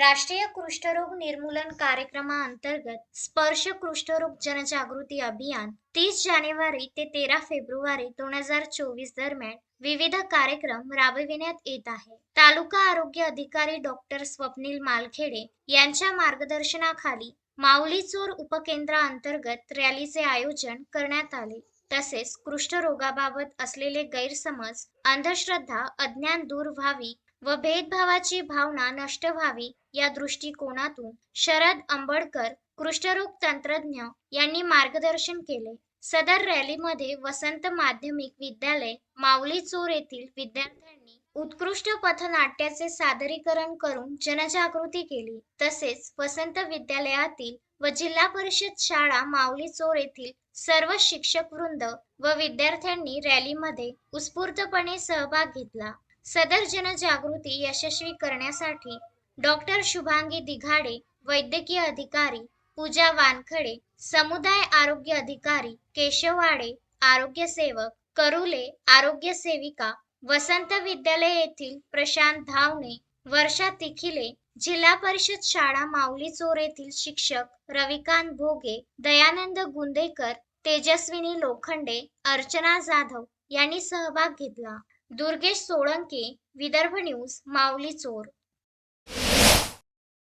राष्ट्रीय कुष्ठरोग निर्मूलन कार्यक्रमाअंतर्गत स्पर्श कुष्ठरोग जनजागृती अभियान तीस जानेवारी ते तेरा फेब्रुवारी दोन हजार चोवीस दरम्यान विविध कार्यक्रम राबविण्यात येत आहे. तालुका आरोग्य अधिकारी डॉक्टर स्वप्नील मालखेडे यांच्या मार्गदर्शनाखाली माऊली चोर उपकेंद्राअंतर्गत रॅलीचे आयोजन करण्यात आले. तसेच कुष्ठरोगाबाबत असलेले गैरसमज अंधश्रद्धा अज्ञान दूर व्हावी व भेदभावाची भावना नष्ट व्हावी या दृष्टिकोनातून शरद आंबडकर कृष्ठरोग तंत्रज्ञ यांनी मार्गदर्शन केले. सदर रॅलीमध्ये वसंत माध्यमिक विद्यालय माऊली चोर येथील विद्यार्थ्यांनी उत्कृष्ट पथनाट्याचे सादरीकरण करून जनजागृती केली. तसेच वसंत विद्यालयातील व जिल्हा परिषद शाळा माऊली चोर येथील सर्व शिक्षक वृंद व विद्यार्थ्यांनी रॅलीमध्ये उत्स्फूर्तपणे सहभाग घेतला. सदर जनजागृती यशस्वी करण्यासाठी डॉक्टर शुभांगी दिघाडे वैद्यकीय अधिकारी पूजा वानखडे समुदाय आरोग्य अधिकारी केशववाडे आरोग्य सेवक करुले आरोग्य सेविका वसंत विद्यालय येथील प्रशांत धावणे वर्षा तिखिले जिल्हा परिषद शाळा माऊली चोर येथील शिक्षक रविकांत भोगे दयानंद गुंदेकर तेजस्विनी लोखंडे अर्चना जाधव यांनी सहभाग घेतला. दुर्गेश सोळंके विदर्भ न्यूज माऊली चोर.